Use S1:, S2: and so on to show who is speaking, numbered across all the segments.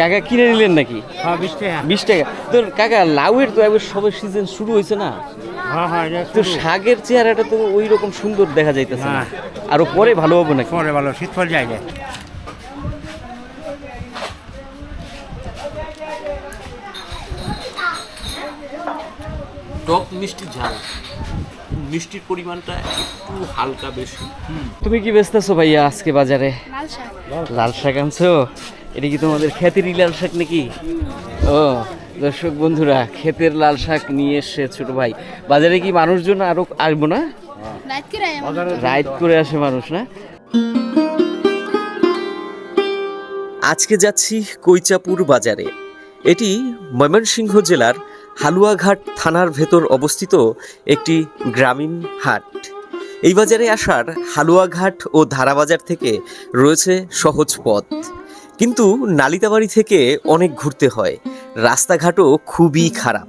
S1: কাকা কিনে নিলেন নাকি?
S2: হ্যাঁ বিশ টাকা।
S1: তো কাকা লাউয়ের তো এবার সবে সিজন শুরু হয়েছে না?
S2: হ্যাঁ হ্যাঁ
S1: তো শাকের চেহারাটা তো ওই রকম সুন্দর দেখা যাইতেছে না। আরও পরে ভালো হবে নাকি?
S2: পরে ভালো শীত ফল যায়।
S3: টক মিষ্টি ঝাল। মিষ্টির পরিমাণটা একটু হালকা বেশি।
S1: তুমি কি বেচতেছো ভাইয়া আজকে বাজারে?
S4: লাল শাক।
S1: লাল শাক আনছো? এটা কি তোমাদের ক্ষেতেরই লাল শাক নাকি? ও দর্শক বন্ধুরা ক্ষেতের লাল শাক নিয়ে এসছে ছোট ভাই। বাজারে কি মানুষজন আরও আসব না? রাইড করে আসে মানুষ না? আজকে যাচ্ছি কৈচাপুর বাজারে। এটি ময়মনসিংহ জেলার হালুয়াঘাট থানার ভেতর অবস্থিত একটি গ্রামীণ হাট। এই বাজারে আসার হালুয়াঘাট ও ধারাবাজার থেকে রয়েছে সহজ পথ। কিন্তু নালিতাবাড়ি থেকে অনেক ঘুরতে হয়। রাস্তাঘাটও খুবই খারাপ।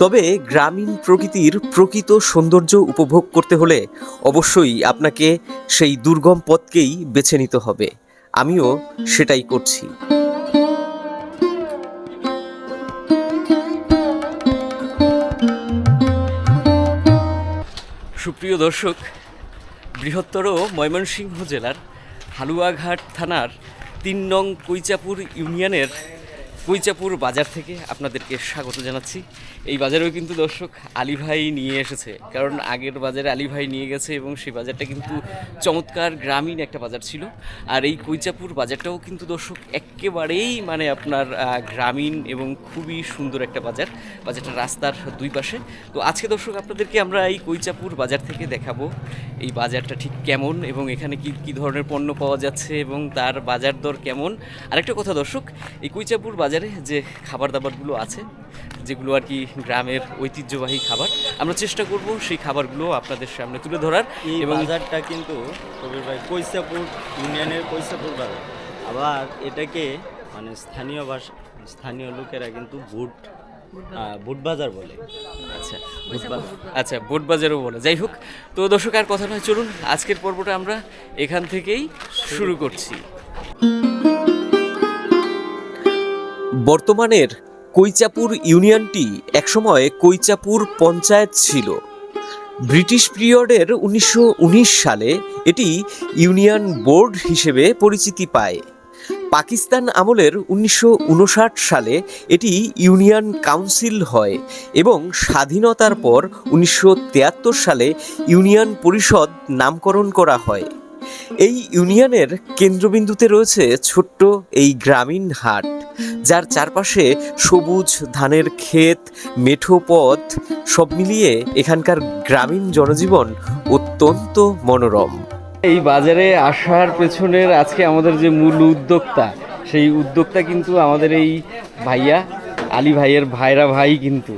S1: তবে গ্রামীণ প্রকৃতির প্রকৃত সৌন্দর্য উপভোগ করতে হলে অবশ্যই আপনাকে সেই দুর্গম পথকেই বেছে নিতে হবে। আমিও সেটাই করছি। সুপ্রিয় দর্শক, বৃহত্তর ময়মনসিংহ জেলার হালুয়াঘাট থানার তিন নং কুইচাপুর ইউনিয়নের কৈচাপুর বাজার থেকে আপনাদেরকে স্বাগত জানাচ্ছি। এই বাজারেও কিন্তু দর্শক আলী ভাই নিয়ে এসেছে। কারণ আগের বাজারে আলী ভাই নিয়ে গেছে এবং সেই বাজারটা কিন্তু চমৎকার গ্রামীণ একটা বাজার ছিল। আর এই কৈচাপুর বাজারটাও কিন্তু দর্শক একেবারেই মানে আপনার গ্রামীণ এবং খুবই সুন্দর একটা বাজার। বাজারটা রাস্তার দুই পাশে। তো আজকে দর্শক আপনাদেরকে আমরা এই কৈচাপুর বাজার থেকে দেখাবো এই বাজারটা ঠিক কেমন এবং এখানে কি কি ধরনের পণ্য পাওয়া যাচ্ছে এবং তার বাজার দর কেমন। আরেকটা কথা দর্শক, এই কৈচাপুর বাজারে যে খাবার দাবারগুলো আছে যেগুলো আর কি গ্রামের ঐতিহ্যবাহী খাবার আমরা চেষ্টা করব সেই খাবারগুলো আপনাদের সামনে তুলে ধরার এবং
S5: বাজারটা কিন্তু কবির ভাই কৈসাপুর ইউনিয়নের কৈসাপুর বাজার। আবার এটাকে মানে স্থানীয় ভাষা স্থানীয় লোকেরা কিন্তু বুট বুট বাজার বলে।
S1: আচ্ছা আচ্ছা বুট বাজারও বলে। যাই হোক তো দর্শক আর কথা নয় চলুন আজকের পর্বটা আমরা এখান থেকেই শুরু করছি। বর্তমানের কৈচাপুর ইউনিয়নটি একসময় কৈচাপুর পঞ্চায়েত ছিল। ব্রিটিশ পিরিয়ডের উনিশশো উনিশ সালে এটি ইউনিয়ন বোর্ড হিসেবে পরিচিতি পায়। পাকিস্তান আমলের উনিশশো উনষাট সালে এটি ইউনিয়ন কাউন্সিল হয় এবং স্বাধীনতার পর উনিশশো সালে ইউনিয়ন পরিষদ নামকরণ করা হয়। এই ইউনিয়নের কেন্দ্রবিন্দুতে রয়েছে ছোট্ট এই গ্রামীণ হাট। যার চারপাশে সবুজ ধানের ক্ষেত, মেঠো পথ, সব মিলিয়ে এখানকার গ্রামীণ জনজীবন অত্যন্ত মনোরম। এই বাজারে আসার পেছনের আজকে আমাদের যে মূল উদ্যোক্তা, সেই উদ্যোক্তা কিন্তু আমাদের এই ভাইয়া, আলী ভাইয়ের ভাইরা ভাই কিন্তু।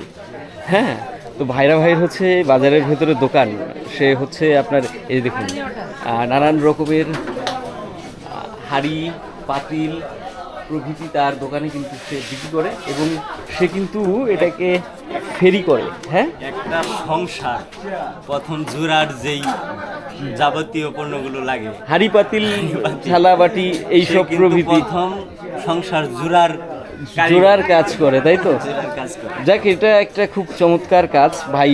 S1: হ্যাঁ তো ভাইরা ভাইয়ের হচ্ছে বাজারের ভেতরে দোকান, সে হচ্ছে আপনার, এই দেখুন নানান রকমের হাড়ি, পাতিল প্রভৃতি তার দোকানে কিন্তু সে বিক্রি করে এবং সে কিন্তু এটাকে ফেরি করে হ্যাঁ?
S5: একটা সংসার প্রথম জুরার যেই যাবতীয় পণ্যগুলো লাগে।
S1: হাড়ি পাতিল থালা বাটি এইসব প্রভৃতি।
S5: প্রথম সংসার জুরার।
S1: জোড়ার কাজ করে তাই তো? যাক এটা একটা খুব চমৎকার কাজ। ভাই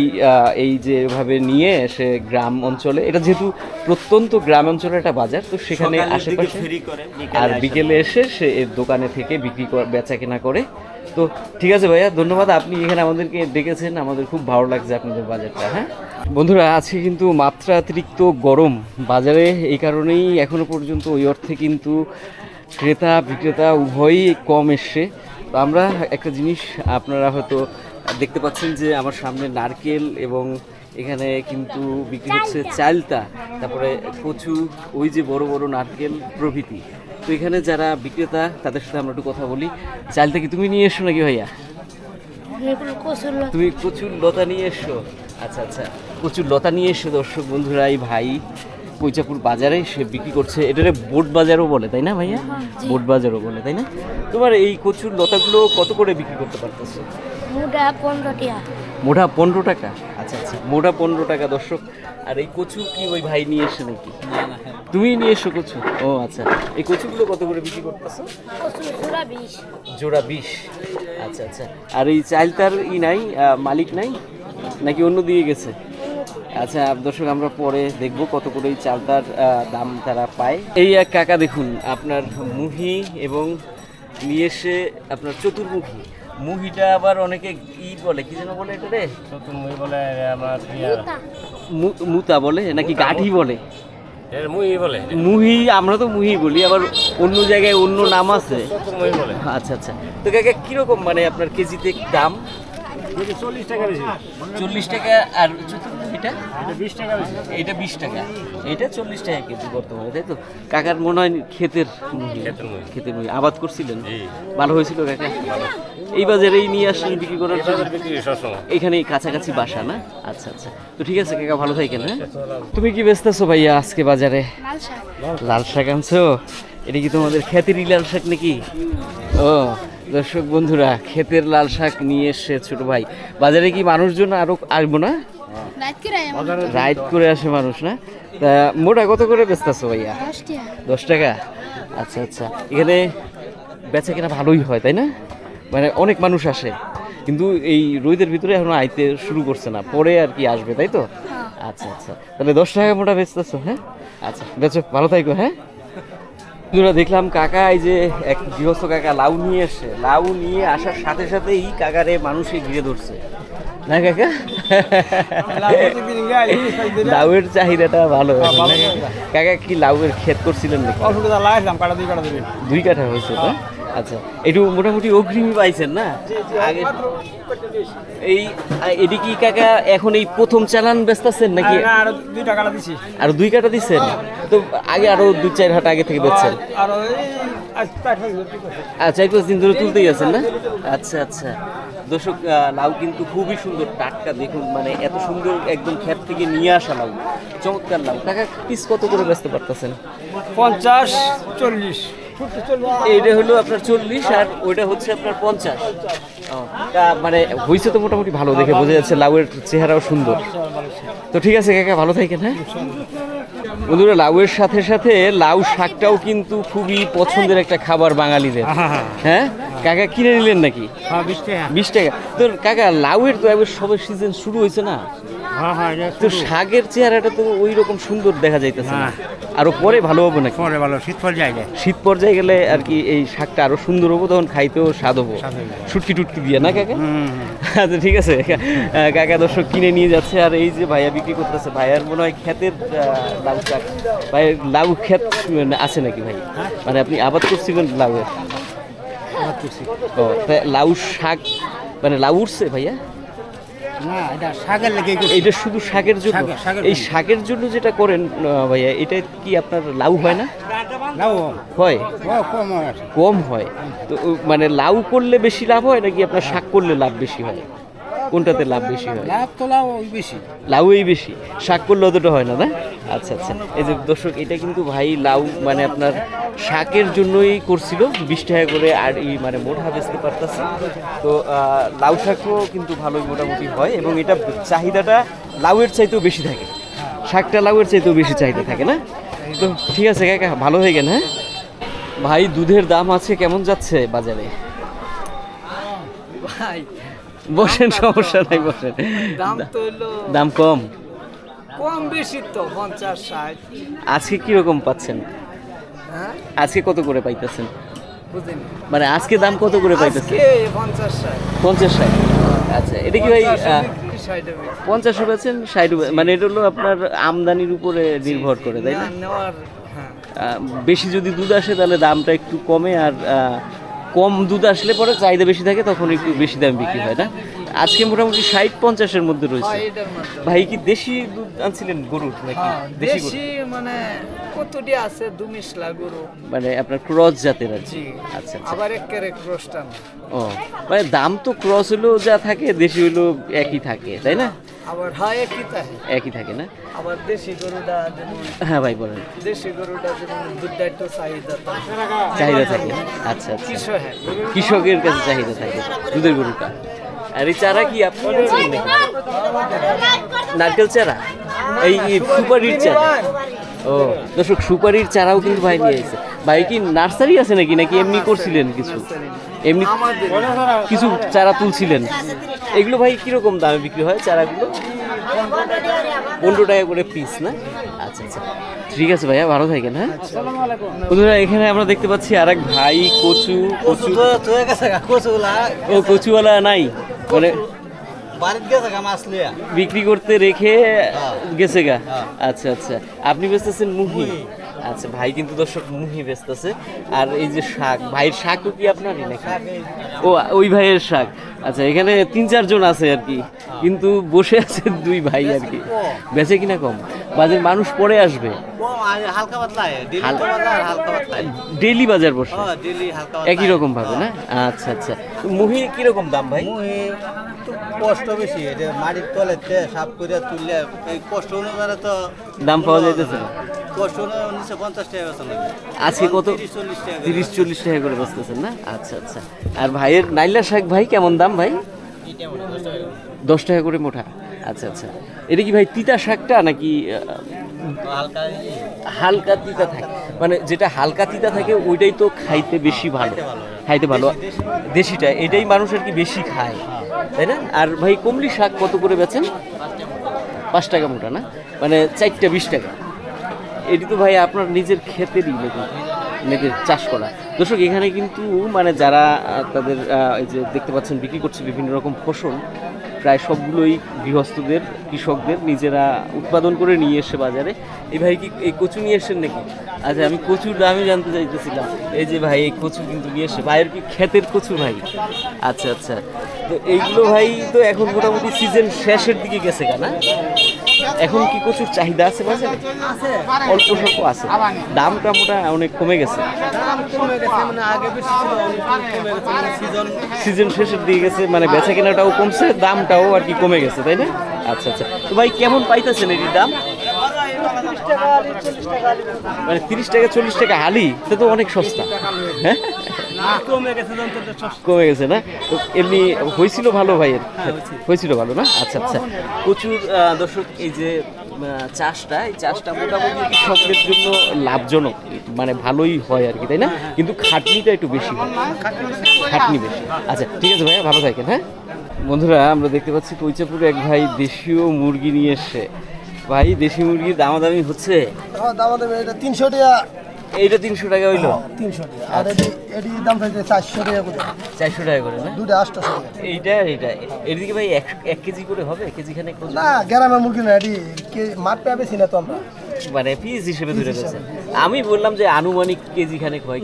S1: এই যে এভাবে নিয়ে সে গ্রাম অঞ্চলে এটা যেহেতু প্রত্যন্ত গ্রাম অঞ্চলের একটা বাজার তো সেখানে আশেপাশে আর বিকেলে এসে সে এর দোকানে থেকে বিক্রি কর- বেচা কেনা করে। তো ঠিক আছে ভাইয়া ধন্যবাদ। আপনি এখানে আমাদেরকে ডেকেছেন আমাদের খুব ভালো লাগছে আপনাদের বাজারটা হ্যাঁ? বন্ধুরা আজকে কিন্তু মাত্রাতিরিক্ত গরম। বাজারে এই কারণেই এখনও পর্যন্ত ওই অর্থে কিন্তু ক্রেতা বিক্রেতা উভয়ই কম এসছে। তো আমরা একটা জিনিস আপনারা হয়তো দেখতে পাচ্ছেন যে আমার সামনে নারকেল এবং এখানে কিন্তু বিক্রি হচ্ছে চালতা তারপরে কচু ওই যে বড় বড় নারকেল প্রভৃতি। তো এখানে যারা বিক্রেতা তাদের সাথে আমরা একটু কথা বলি। চালতা কি তুমি নিয়ে এসো নাকি ভাইয়া? তুমি কচুর লতা নিয়ে এসো। আচ্ছা আচ্ছা। কচুর লতা নিয়ে এসো দর্শক বন্ধুরা এই ভাই। কৈচাপুর বাজারে সে বিক্রি করছে। এটারে বোট বাজারও বলে তাই না ভাইয়া? বোট বাজারও বলে তাই না? তোমার এই কচুর লতাগুলো কত করে বিক্রি করতে পারতেছো?
S4: মোটা পনেরো টিয়া
S1: মোটা পনেরো টাকা? আচ্ছা আচ্ছা মোটা পনেরো টাকা দর্শক। আর এই কচু কি ওই ভাই নিয়ে এসে নাকি? তুমি নিয়ে এসো কচু। ও আচ্ছা। এই কচুগুলো কত করে বিক্রি করতেছো?
S4: জোড়া বিশ।
S1: জোড়া বিশ। আচ্ছা আচ্ছা। আর এই চালটার ই নাই মালিক নাই? নাকি অন্য দিয়ে গেছে? আচ্ছা দর্শক আমরা পরে দেখব কত করে এই চালটার দাম তারা পায়। এই এক কাকা দেখুন আপনার মুহি এবং নিয়ে এসে আপনার চতুর্মুখী। মুহিটা আবার অনেকে ই বলে কি যেন বলে এটা রে?
S2: তুমি বলে আমার
S1: মু- মুতা বলে নাকি গাঠি বলে।
S2: মুই বলে।
S1: মুহি আমরা তো মুহি বলি আবার অন্য জায়গায় অন্য নাম আছে।
S2: বলে।
S1: আচ্ছা আচ্ছা। তো কাকা কীরকম মানে আপনার কেজিতে দাম?
S2: চল্লিশ টাকা বেশি।
S1: চল্লিশ টাকা আর
S2: এটা? বিশ টাকা
S1: এটা বিশ টাকা। এটা চল্লিশ টাকা কেজি বর্তমানে তাই তো? কাকার মনে হয় ক্ষেতের
S2: ক্ষেতের মুহি।
S1: আবাদ করছিলেন? ভালো হয়েছিল কাকা? এই বাজারেই নিয়ে আসছেন বিক্রি করার জন্য? এখানে কাছাকাছি বাসা না? আচ্ছা আচ্ছা। তো ঠিক আছে কাকা ভালো থাকেন হ্যাঁ? তুমি কি ব্যস্ত আছো ভাইয়া আজকে বাজারে?
S4: লাল শাক
S1: আনছো? এটা কি তোমাদের ক্ষেতেরই লাল শাক নাকি? ও দর্শক বন্ধুরা ক্ষেতের লাল শাক নিয়ে এসছে ছোট ভাই। বাজারে কি মানুষজন আরও আসব না? রাইড করে আসে মানুষ না? তা মোটা কত করে ব্যস্ত আছো ভাইয়া?
S4: দশ
S1: টাকা। আচ্ছা আচ্ছা। এখানে বেচা কেনা ভালোই হয় তাই না? মানে অনেক মানুষ আসে কিন্তু এই রোদের ভিতরে এখনও আইতে শুরু করছে না পরে আর কি আসবে তাই তো? আচ্ছা আচ্ছা। তাহলে দশ টাকা মোটা বেচতেছো হ্যাঁ? আচ্ছা বেচো ভালো থাকো হ্যাঁ? বন্ধুরা দেখলাম কাকা এই যে এক গৃহস্থ কাকা লাউ নিয়ে এসে লাউ নিয়ে আসার সাথে সাথেই কাকারে মানুষে ঘিরে ধরছে। না কাকা? লাউয়ের চাহিদাটা ভালো কাকা? কাকা কি লাউয়ের ক্ষেত করছিলেন নাকি? দুই কাঠা হয়েছে তো? আচ্ছা একটু মোটামুটি অগ্রিম পাইছেন না? আগে এই এটি কি কাকা এখন এই প্রথম চালান বেচতেছেন নাকি?
S6: আরও দুই টাকা দিছি।
S1: আর দুই কাটা দিচ্ছেন তো আগে আরও দুই চার হাট আগে থেকে বেচছেন। আচ্ছা এক পাঁচ দিন ধরে। তুলতেই আছেন না? আচ্ছা আচ্ছা। দর্শক লাউ কিন্তু খুবই সুন্দর টাটকা দেখুন মানে এত সুন্দর একদম ক্ষেত থেকে নিয়ে আসা লাউ। চমৎকার লাউ। টাকা পিস কত করে বেচতে পারতেছেন?
S6: পঞ্চাশ চল্লিশ।
S1: এইটা হলো আপনার চল্লিশ আর ওইটা হচ্ছে আপনার পঞ্চাশ। তা মানে হয়েছে তো মোটামুটি ভালো দেখে বোঝা যাচ্ছে লাউয়ের চেহারাও সুন্দর। তো ঠিক আছে কাকা ভালো থাকেন হ্যাঁ? বন্ধুরা লাউয়ের সাথে সাথে লাউ শাকটাও কিন্তু খুবই পছন্দের একটা খাবার বাঙালিদের। হ্যাঁ? কাকা কিনে নিলেন নাকি?
S2: হ্যাঁ বিশ টাকা।
S1: তো কাকা লাউয়ের তো এবার সবে সিজন শুরু হয়েছে না? তো শাকের চেহারাটা তো ওই রকম সুন্দর দেখা যাইতেছে না।
S2: না।
S1: আরও পরে ভালো হবে নাকি?
S2: পরে ভালো শীত ফল যায়
S1: শীত পর্যায়ে গেলে আর কি এই শাকটা আরও সুন্দর হব তখন খাইতেও স্বাদ হব। শুটকি টুটকি দিয়ে না কাকা? আচ্ছা ঠিক আছে। কাকা দর্শক কিনে নিয়ে যাচ্ছে আর এই যে ভাইয়া বিক্রি করতেছে ভাইয়ার মনে হয় ক্ষেতের লাউ শাক। ভাই লাউ ক্ষেত আছে নাকি ভাই? মানে আপনি আবাদ করছিলেন লাউয়ের? ও লাউ শাক মানে লাউ উঠছে ভাইয়া?
S2: না এটা শাকের লেগে
S1: এইটা শুধু শাকের জন্য? এই শাকের জন্য যেটা করেন ভাইয়া এটা কি আপনার লাউ হয় না?
S2: লাউ
S1: হয়।
S2: কম আছে
S1: কম হয়। তো মানে লাউ করলে বেশি লাভ হয় নাকি আপনার শাক করলে লাভ বেশি হয়? কোনটাতে লাভ বেশি হয়?
S2: লাভ তো লাভ ওই বেশি।
S1: লাউই বেশি। শাক করলে অতটা হয় না না? আচ্ছা আচ্ছা। এই যে দর্শক এটা কিন্তু ভাই লাউ মানে আপনার শাকের জন্যই করছিল বিশ টাকা করে আর এই মানে মোটা বেচতে পারতেছে। তো আহ, লাউ শাকও কিন্তু ভালোই মোটামুটি হয় এবং এটা চাহিদাটা লাউয়ের চাইতেও বেশি থাকে। শাকটা লাউয়ের চাইতেও বেশি চাহিদা থাকে না? তো ঠিক আছে কাকা ভালো হয়ে গেল হ্যাঁ? ভাই দুধের দাম আছে কেমন যাচ্ছে বাজারে?
S6: ভাই
S1: বসেন সমস্যা নাই বসেন।
S6: দাম তো
S1: দাম কম।
S6: কম বেশি তো পঞ্চাশ ষাট।
S1: আজকে কীরকম পাচ্ছেন?
S6: হ্যাঁ?
S1: আজকে কত করে পাইতেছেন? মানে আজকে দাম কত করে পাইতেছেন?
S6: পঞ্চাশ ষাট।
S1: আচ্ছা এটা কি ভাই। পঞ্চাশ পাচ্ছেন ষাট মানে এটা হলো আপনার আমদানির উপরে নির্ভর করে তাই না?
S6: হ্যাঁ।
S1: বেশি যদি দুধ আসে তাহলে দামটা একটু কমে আর কম দুধ আসলে পরে চাহিদা বেশি থাকে তখন একটু বেশি দাম বিক্রি হয় না? আজকে মোটামুটি ষাট পঞ্চাশের মধ্যে রয়েছে। ভাই কি দেশি দুধ আনছিলেন গরুর নাকি
S6: হ্যাঁ,
S1: দেশি
S6: মানে কতটি আছে? দুমিশলা গরু।
S1: মানে আপনার ক্রস জাতের আর কি। আচ্ছা আচ্ছা।
S6: আবার একেবারে ক্রোশটা না
S1: ও মানে দাম তো ক্রস হলেও যা থাকে দেশি হলেও একই থাকে তাই না?
S6: আবার হয় একই তাই
S1: একই থাকে না?
S6: আবার দেশি গরুটা
S1: হ্যাঁ ভাই বলেন।
S6: দেশি গরুটা যেমন দুধটা একটু চাহিদা
S1: চাহিদা থাকে। আচ্ছা আচ্ছা। কৃষকের কাছে চাহিদা থাকে দুধের গরুটা। আর এই চারা কি আপনি আনছিলেন নারকেল চারা এই সুপারির চারা ও দর্শক সুপারির চারাও কিন্তু ভাই নিয়ে এসেছে ভাই কি নার্সারি আছে নাকি নাকি এমনি করছিলেন কিছু এমনি কিছু চারা তুলছিলেন এগুলো ভাই কীরকম দামে বিক্রি হয় চারাগুলো পনেরো টাকা করে পিস না আচ্ছা আচ্ছা ঠিক আছে ভাইয়া ভালো থাকেন হ্যাঁ বন্ধুরা এখানে আমরা দেখতে পাচ্ছি আর এক ভাই কচু কচু
S5: হয়ে
S1: ও কচুওয়ালা নাই মানে বিক্রি করতে রেখে গেছে গা? আচ্ছা আচ্ছা। আপনি বেচতেছেন মুহি। আচ্ছা ভাই কিন্তু দর্শক মুহি বেচতেছে আর এই যে শাক ভাইয়ের শাকও কি আপনারই নাকি? ও ওই ভাইয়ের শাক। আচ্ছা এখানে তিন চারজন আছে আর কি। কিন্তু বসে আছে দুই ভাই আর কি। বেচে কিনা কম। বাজার মানুষ পরে আসবে।
S5: ডেলি বাজার
S1: বসে। একই রকম ভাবে না? আচ্ছা আচ্ছা। মুহি কীরকম দাম ভাই?
S5: কষ্ট বেশি এটা মাটির তলেতে সাপ করে তুললে এই কষ্ট অনুসারে তো
S1: দাম পাওয়া যাইতেছে না।
S5: কষ্ট উনিশশো পঞ্চাশ টাকা বেতন লাগবে।
S1: আজকে কত?
S5: তিরিশ চল্লিশ টাকা করে।
S1: বসতেছেন না? আচ্ছা আচ্ছা। আর ভাইয়ের নাইলা শাক ভাই কেমন দাম ভাই? দশ টাকা করে মোটা। আচ্ছা আচ্ছা। এটা কি ভাই তিতা শাকটা নাকি
S5: হালকা
S1: হালকা তিতা থাকে? মানে যেটা হালকা তিতা থাকে ওইটাই তো খাইতে বেশি ভালো। খাইতে ভালো দেশিটা এটাই মানুষ আর কি বেশি খায়। তাই না? আর ভাই কমলি শাক কত করে বেচেন? পাঁচ টাকা মোটা, না? মানে চারটা বিশ টাকা। এটি তো ভাই আপনার নিজের ক্ষেতেরই নাকি নিজের চাষ করা। দর্শক, এখানে কিন্তু মানে যারা তাদের এই যে দেখতে পাচ্ছেন, বিক্রি করছে বিভিন্ন রকম ফসল, প্রায় সবগুলোই গৃহস্থদের, কৃষকদের নিজেরা উৎপাদন করে নিয়ে এসে বাজারে। এই ভাই কি এই কচু নিয়ে এসেছেন নাকি? আচ্ছা আমি কচুর দামই জানতে চাইতেছিলাম। এই যে ভাই এই কচু কিন্তু নিয়ে এসে ভাইয়ের কি ক্ষেতের কচু ভাই? আচ্ছা আচ্ছা। তো এইগুলো ভাই তো এখন মোটামুটি সিজন শেষের দিকে গেছে কেনা এখন কি কচুর চাহিদা আছে বাজারে অল্প স্বল্প আছে। দামটা মোটা অনেক কমে গেছে।
S6: মানে গেছে মানে সিজন
S1: সিজন শেষের দিকে গেছে মানে বেচা কেনাটাও কমছে দামটাও আর কি কমে গেছে তাই না? আচ্ছা আচ্ছা। তো ভাই কেমন পাইতেছেন এটির দাম? মানে তিরিশ টাকা চল্লিশ টাকা হালি এটা তো অনেক সস্তা। হ্যাঁ?
S6: কমে গেছে
S1: না? তো এমনি হয়েছিল ভালো ভাইয়ের হয়েছিল। ভালো না? আচ্ছা আচ্ছা। প্রচুর দর্শক এই যে চাষটা এই চাষটা মোটামুটি কৃষকদের জন্য লাভজনক মানে ভালোই হয় আর কি তাই না? কিন্তু খাটনিটা একটু বেশি হয়। খাটনি বেশি। আচ্ছা ঠিক আছে ভাইয়া ভালো থাকেন হ্যাঁ? বন্ধুরা আমরা দেখতে পাচ্ছি কৈচাপুরে এক ভাই দেশীয় মুরগি নিয়ে এসছে। ভাই দেশি মুরগির দামাদামি হচ্ছে?
S7: দাম দেবে এটা তিনশো টাকা।
S1: এইটা তিনশো টাকা হইল?
S7: তিনশো টাকা। আর এটি দাম থাকছে চারশো টাকা করে।
S1: চারশো টাকা করে না?
S7: দুটো আটশোশো টাকা।
S1: এইটা আর এইটা। এদিকে ভাই এক কেজি করে হবে? কেজি খানে
S7: না গ্রামের মুরগি না এটি মাঠ পেয়ে বেশি না তো আমরা।
S1: মানে পিস হিসেবে ধরে গেছে আমি বললাম যে আনুমানিক কেজি খানেক হয়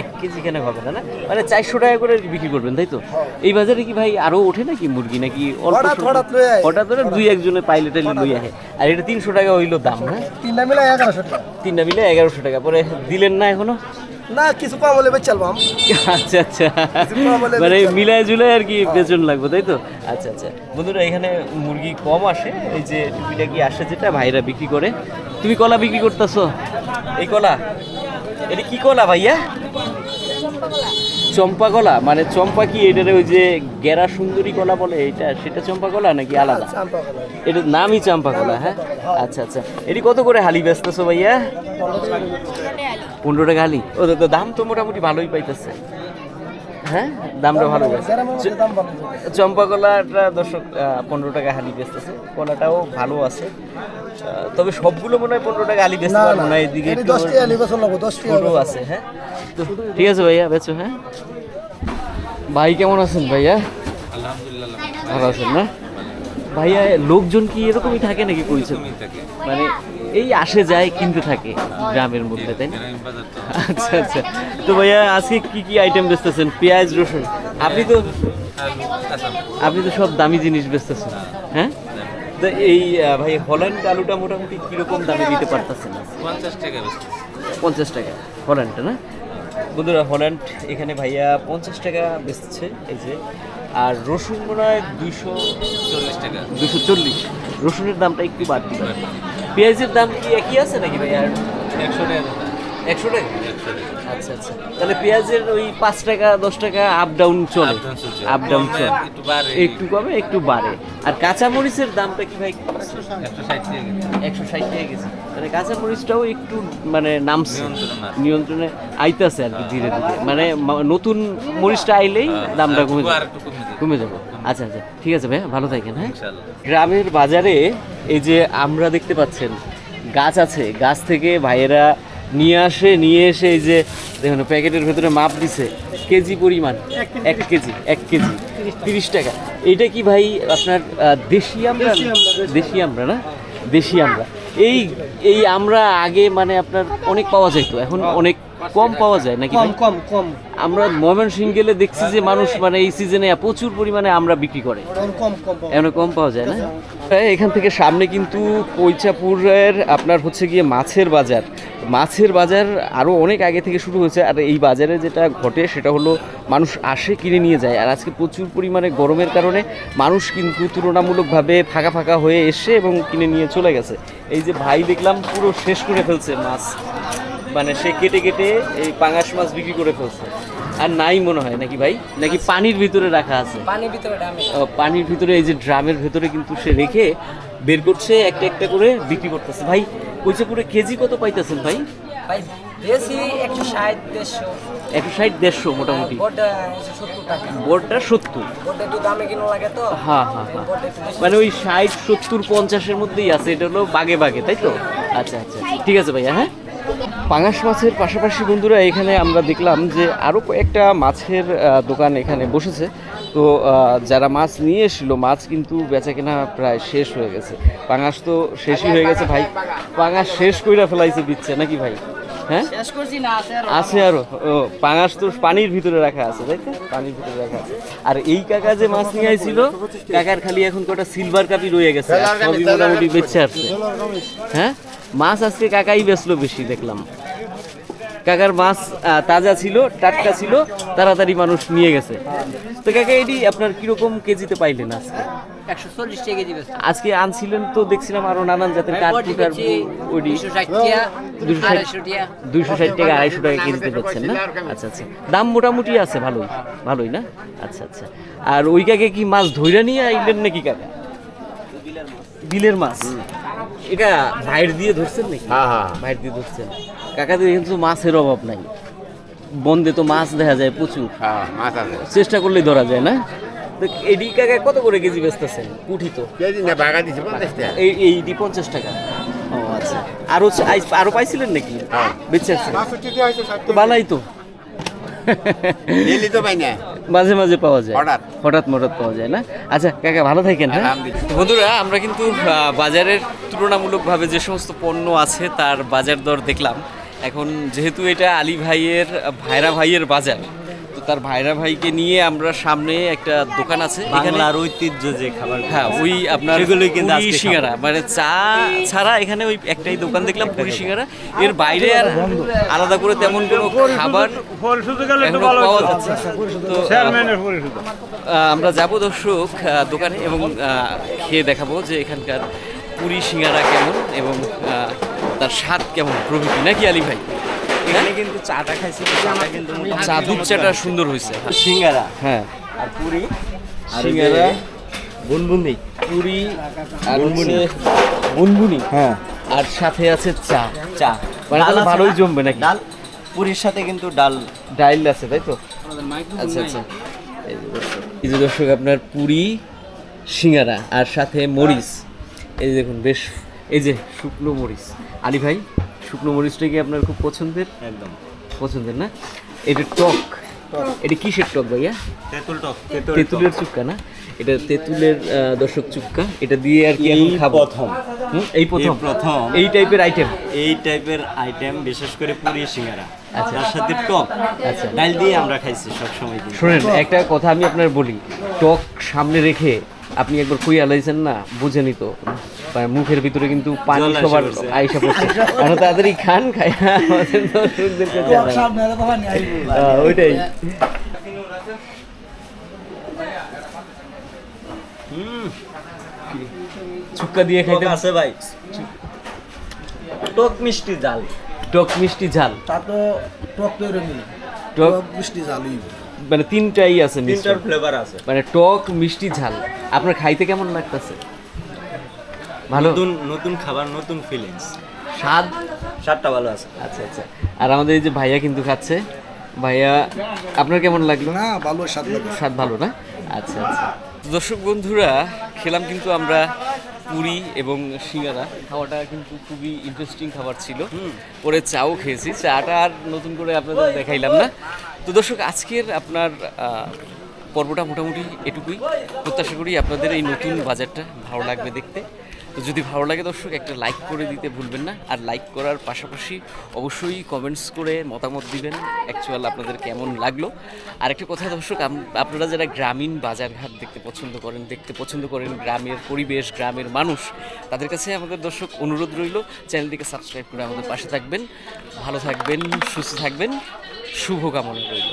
S1: এক কেজি খানেক হবে না মানে চারশো টাকা করে বিক্রি করবেন তাই তো? এই বাজারে কি ভাই আরও ওঠে নাকি মুরগি নাকি
S7: হঠাৎ
S1: করে দুই একজনে পাইলে টাইলে লই আহে। আর এটা তিনশো টাকা হইল দাম না
S7: তিনটা মিলে এগারোশো টাকা।
S1: তিনটা মিলে এগারোশো টাকা। পরে দিলেন না এখনও?
S7: না কিছু কম হলে বেচ চালবাম
S1: আচ্ছা আচ্ছা। মানে মিলায় জুলায় আর কি বেতন লাগবে তাই তো? আচ্ছা আচ্ছা। বন্ধুরা এখানে মুরগি কম আসে এই যে টুপিটা কি আসে যেটা ভাইরা বিক্রি করে। তুমি কলা বিক্রি করতেছো? এই কলা? এটা কি কলা ভাইয়া? চম্পা কলা মানে চম্পা কি এটার ওই যে গেরা সুন্দরী কলা বলে এটা? সেটা চম্পা কলা নাকি আলাদা?
S7: চাম্পা
S1: এটার নামই চম্পা কলা হ্যাঁ? আচ্ছা আচ্ছা। এটি কত করে হালি বেচতেছো ভাইয়া? পনেরো টাকা। হালি? ও তো দাম তো মোটামুটি ভালোই পাইতেছে। হ্যাঁ? দামটা ভালো চম্পা কলাটা দর্শক পনেরো টাকা হালি বেচতেছে। কলাটাও ভালো আছে। তবে সবগুলো মনে হয় পনেরো টাকা হালি বেচতে পারব
S7: না
S1: এদিকে ছোটো আছে হ্যাঁ? তো ঠিক আছে ভাইয়া বেচো হ্যাঁ? ভাই কেমন আছেন ভাইয়া? ভালো আছেন না? ভাইয়া লোকজন কি এরকমই থাকে নাকি কইছে মানে এই আসে যায় কিনতে থাকে গ্রামের মধ্যে তাই না? আচ্ছা আচ্ছা। তো ভাইয়া আজকে কি কি আইটেম বেচতেছেন? পেঁয়াজ রসুন? আপনি তো আপনি তো সব দামি জিনিস বেচতেছেন হ্যাঁ? তো এই ভাই হল্যান্ড আলুটা মোটামুটি কীরকম দামে দিতে পারতেছেন? পঞ্চাশ টাকা হল্যান্ডটা না? বন্ধুরা হল্যান্ড এখানে ভাইয়া পঞ্চাশ টাকা বেচছে এই যে। আর রসুন মনে হয় দুইশো চল্লিশ টাকা। দুশো চল্লিশ। রসুনের দামটা একটু বাড়তি। পেঁয়াজের দাম কি একই আছে নাকি ভাইয়া একশো টাকা একশো টাকা? আচ্ছা আচ্ছা। তাহলে পেঁয়াজের ওই পাঁচ টাকা দশ টাকা আপ ডাউন চলে। আপ ডাউন চলে। একটু কমে একটু বাড়ে। আর কাঁচা মরিচের দামটা কি ভাই? একশো ষাট টাকা গেছে মানে কাঁচা মরিচটাও একটু মানে নামছে। নিয়ন্ত্রণে আইতাছে আর কি ধীরে ধীরে। মানে নতুন মরিচটা আইলেই দামটা কমে যাবে। কমে যাবে। আচ্ছা আচ্ছা ঠিক আছে ভাই ভালো থাকেন হ্যাঁ? গ্রামের বাজারে এই যে আমরা দেখতে পাচ্ছেন গাছ আছে গাছ থেকে ভাইয়েরা নিয়ে আসে নিয়ে এসে এই যে দেখুন প্যাকেটের ভেতরে মাপ দিছে কেজি পরিমাণ এক কেজি। এক কেজি তিরিশ টাকা। এইটা কি ভাই আপনার দেশি আমরা? দেশি আমরা না? দেশি আমরা। এই এই আমরা আগে মানে আপনার অনেক পাওয়া যাইতো এখন অনেক কম পাওয়া যায় নাকি
S7: কম
S1: ভাই?
S7: কম কম।
S1: আমরা ময়মনসিং গেলে দেখছি যে মানুষ মানে এই সিজনে প্রচুর পরিমাণে আমরা বিক্রি করে। এমন কম পাওয়া যায়। না? হ্যাঁ, এখান থেকে সামনে কিন্তু কৈচাপুরের আপনার হচ্ছে গিয়ে মাছের বাজার। মাছের বাজার আরও অনেক আগে থেকে শুরু হয়েছে। আর এই বাজারে যেটা ঘটে সেটা হলো মানুষ আসে কিনে নিয়ে যায়। আর আজকে প্রচুর পরিমাণে গরমের কারণে মানুষ কিন্তু তুলনামূলকভাবে ফাঁকা ফাঁকা হয়ে এসে এবং কিনে নিয়ে চলে গেছে। এই যে ভাই দেখলাম পুরো শেষ করে ফেলছে মাছ। মানে সে কেটে কেটে এই পাঙাশ মাছ বিক্রি করে ফেলছে। আর নাই মনে হয় নাকি ভাই? নাকি পানির ভিতরে রাখা আছে?
S6: পানির ভিতরে
S1: পানির ভিতরে এই যে ড্রামের ভিতরে কিন্তু সে রেখে বের করছে একটা একটা করে বিক্রি করতেছে। ভাই কইচাপুরে কেজি কত পাইতেছেন ভাই?
S6: ভাই বেশি একশো ষাট দেড়শো।
S1: একশো ষাট দেড়শো মোটামুটি।
S6: টাকা।
S1: বোর্ডটা সত্তর। হ্যাঁ হ্যাঁ হ্যাঁ। মানে ওই ষাট সত্তর পঞ্চাশের মধ্যেই আছে এটা হলো বাগে বাগে তাই তো? আচ্ছা আচ্ছা। ঠিক আছে ভাইয়া হ্যাঁ? পাঙাশ মাছের পাশাপাশি বন্ধুরা এখানে আমরা দেখলাম যে আরও কয়েকটা মাছের দোকান এখানে বসেছে। তো যারা মাছ নিয়ে এসেছিল মাছ কিন্তু বেচা কেনা প্রায় শেষ হয়ে গেছে। পাঙাশ তো শেষই হয়ে গেছে ভাই। পাঙাশ শেষ কইরা ফেলাইছে দিচ্ছে নাকি ভাই? হ্যাঁ?
S6: শেষ করছি না আছে আর।
S1: পাঙাশ তো পানির ভিতরে রাখা আছে তাই তো? পানির ভিতরে রাখা আছে। আর এই কাকা যে মাছ নিয়ে আইছিল কাকার খালি এখন কটা সিলভার কাপি রয়ে গেছে। মোটামুটি বেঁচে আসছে। হ্যাঁ? মাছ আজকে কাকাই বেচলো বেশি দেখলাম। কাকার মাছ তাজা ছিল টাটকা ছিল তাড়াতাড়ি মানুষ নিয়ে গেছে। তো কাকা এটি আপনার কীরকম কেজিতে পাইলেন আজকে?
S6: একশো চল্লিশ কেজি
S1: আজকে আনছিলেন তো দেখছিলাম আরও নানান জাতের
S6: টাকা
S1: দুইশো ষাট টাকা। আড়াইশো টাকা কেজিতে পাচ্ছেন না? আচ্ছা আচ্ছা। দাম মোটামুটি আছে ভালোই ভালোই না? আচ্ছা আচ্ছা। আর ওই কাকে কি মাছ ধইরা নিয়ে আইলেন নাকি কাকা? বিলের মাছ। এটা ভাইয়ের দিয়ে ধরছেন নাকি?
S2: হ্যাঁ হ্যাঁ।
S1: ভাইয়ের দিয়ে ধরছেন। কাকাদের কিন্তু মাছের অভাব নাই। বন্দে তো মাছ দেখা যায় প্রচুর।
S2: হ্যাঁ মাছ আছে।
S1: চেষ্টা করলেই ধরা যায় না? তো এডি কাকা কত করে কেজি বেচতেছেন? পুঠি তো।
S2: কেজি না বাগা দিছে পঞ্চাশ টাকা।
S1: এই এইটি পঞ্চাশ টাকা। ও আচ্ছা। আরও আরও পাইছিলেন নাকি?
S2: হ্যাঁ।
S1: বেঁচে আছে তো। মাঝে মাঝে পাওয়া যায়।
S2: হঠাৎ।
S1: হঠাৎ মঠাৎ পাওয়া যায় না? আচ্ছা কাকা ভালো থাকেন হ্যাঁ? বন্ধুরা আমরা কিন্তু বাজারের তুলনামূলকভাবে যে সমস্ত পণ্য আছে তার বাজার দর দেখলাম। এখন যেহেতু এটা আলী ভাইয়ের ভাইরা ভাইয়ের বাজার তার ভাইরা ভাইকে নিয়ে আমরা সামনে একটা দোকান আছে। এখানে
S5: বাংলার ঐতিহ্য যে খাবার
S1: হ্যাঁ ওই আপনার পুরি
S5: আজকে
S1: সিঙ্গারা। মানে চা ছাড়া এখানে ওই একটাই দোকান দেখলাম পুরি সিঙ্গারা। এর বাইরে আর আলাদা করে তেমন কোনো খাবার পাওয়া যাচ্ছে। তো আমরা যাব দর্শক দোকানে এবং খেয়ে দেখাবো যে এখানকার পুরি সিঙ্গারা কেমন এবং তার স্বাদ কেমন প্রভৃতি। নাকি আলী ভাই?
S5: এখানে কিন্তু চাটা খাইছি চাটা কিন্তু
S1: চা দুধ চাটা সুন্দর হয়েছে
S5: সিঙ্গারা।
S1: হ্যাঁ।
S5: আর পুরি আর
S1: সিঙ্গারা,
S5: বুনবুনি।
S1: পুরি আর
S5: বুনবুনি।
S1: বুনবুনি।
S5: হ্যাঁ।
S1: আর সাথে আছে চা।
S5: চা।
S1: মানে ভালোই
S5: না?
S1: জমবে নাকি?
S5: ডাল পুরির সাথে কিন্তু ডাল।
S1: ডাইল আছে তাই তো? আচ্ছা আচ্ছা। এই যে দর্শক- আপনার পুরি সিঙ্গারা আর সাথে মরিচ। এই যে দেখুন বেশ এই যে শুকনো মরিচ। আলী ভাই? শুকনো মরিচটা কি আপনার খুব পছন্দের?
S5: একদম।
S1: পছন্দের না? এটা টক। এটা কিসের টক ভাইয়া?
S5: তেঁতুল টক।
S1: তেঁতুলের চুক্কা না? এটা তেঁতুলের দর্শক চুক্কা। এটা দিয়ে আর কি এখন
S5: এই
S1: খাব।
S5: প্রথম।
S1: হুম, এই প্রথম।
S5: প্রথম।
S1: এই টাইপের আইটেম
S5: এই টাইপের আইটেম বিশেষ করে পুরি সিঙ্গারা।
S1: আচ্ছা।
S5: তার সাথে টক।
S1: আচ্ছা।
S5: ডাল দিয়ে আমরা খাইছি সবসময়। কিন্তু
S1: শোনেন একটা কথা আমি আপনার বলি। টক সামনে রেখে আপনি একবার খুই আলাইছেন না বুঝেনি তো। মানে মুখের ভিতরে কিন্তু পানি সবার আইসা পড়ছে। আমরা তাড়াতাড়ি খান খাই আমাদের ওইটাই। চুক্কা দিয়ে খাইতে
S5: আছে ভাই। টক মিষ্টি ডাল
S1: টক মিষ্টি ঝাল
S7: তা তো টক তো এরকমই
S1: টক
S7: টক মিষ্টি জালুই
S1: মানে তিনটাই আছে
S5: তিনটার ফ্লেভার আছে।
S1: মানে টক মিষ্টি ঝাল। আপনার খাইতে কেমন লাগতেছে? ভালো?
S5: নতুন নতুন খাবার নতুন ফিলিংস
S1: স্বাদ?
S5: স্বাদটা ভালো আছে।
S1: আচ্ছা আচ্ছা। আর আমাদের এই যে ভাইয়া কিন্তু খাচ্ছে ভাইয়া আপনার কেমন লাগল?
S7: না ভালো স্বাদ
S1: স্বাদ ভালো না? আচ্ছা আচ্ছা। দর্শক বন্ধুরা খেলাম কিন্তু আমরা পুরি এবং সিঙ্গারা খাওয়াটা কিন্তু খুবই ইন্টারেস্টিং খাবার ছিল। পরে চাও খেয়েছি, চাটা আর নতুন করে আপনাদের দেখাইলাম না। তো দর্শক, আজকের আপনার পর্বটা মোটামুটি এটুকুই। প্রত্যাশা করি আপনাদের এই নতুন বাজারটা ভালো লাগবে দেখতে। তো যদি ভালো লাগে দর্শক, একটা লাইক করে দিতে ভুলবেন না। আর লাইক করার পাশাপাশি অবশ্যই কমেন্টস করে মতামত দিবেন অ্যাকচুয়াল আপনাদের কেমন লাগল। আর একটা কথা দর্শক আপনারা যারা গ্রামীণ বাজারঘাট দেখতে পছন্দ করেন, দেখতে পছন্দ করেন গ্রামের পরিবেশ, গ্রামের মানুষ, তাদের কাছে আমাদের দর্শক অনুরোধ রইল, চ্যানেলটিকে সাবস্ক্রাইব করে আমাদের পাশে থাকবেন। ভালো থাকবেন, সুস্থ থাকবেন, শুভকামনা রইল।